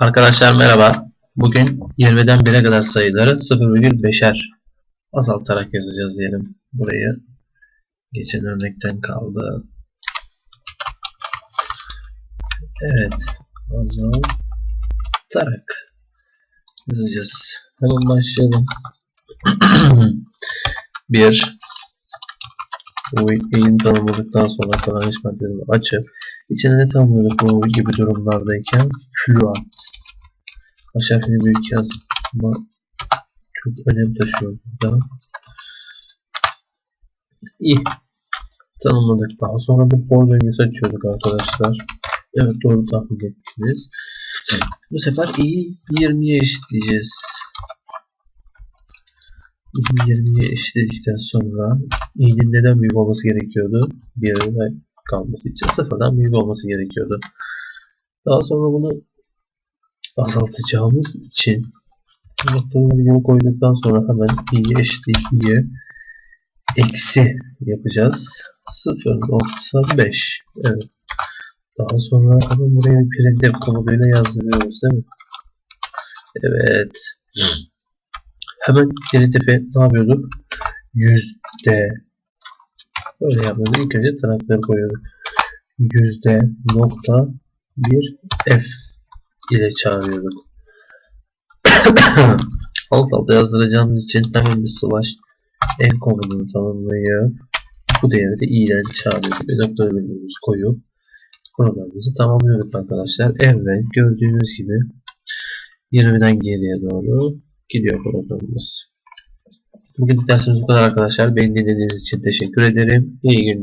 Arkadaşlar merhaba. Bugün 20'den 1'e kadar sayıları 0,5'er azaltarak yazacağız diyelim. Burayı geçen örnekten kaldı. Evet. Azaltarak yazacağız. Hemen başlayalım. 1 bu eğim tanımladıktan sonra kullanış parantezini açıp içine ne tanımladık bu gibi durumlardayken fluat baş harfini büyük yazma çok önem taşıyor burada. İ tanımladık daha sonra bir for döngüsü açıyorduk arkadaşlar. Evet doğru tahmin ettiniz. Bu sefer i 20'ye eşitleyeceğiz. 20'ye eşitledikten sonra i'nin neden büyük olması gerekiyordu? Bir kalması için sıfırdan büyük olması gerekiyordu. Daha sonra bunu azaltacağımız için noktaları yolu koyduktan sonra hemen i'ye eşitleyip i'ye eksi yapacağız. 0.5 Evet. Daha sonra hemen buraya bir printf komutuyla yazdırıyoruz değil mi? Evet. Hemen printf'e ne yapıyorduk? Yüzde Böyle yapıyorduk. İlk önce tırnakları koyuyorduk. Yüzde nokta bir f ile çağırıyorduk. alt alta yazdıracağımız için hemen bir slash en komutunu tanımlayıp bu değeri de i'den çağırıyorduk. Bir nokta virgülümüzü koyup programımızı tamamlıyorduk arkadaşlar. Evet gördüğünüz gibi 20'den geriye doğru gidiyor programımız. Bugün dersimiz bu kadar arkadaşlar. Beni dinlediğiniz için teşekkür ederim. İyi günler.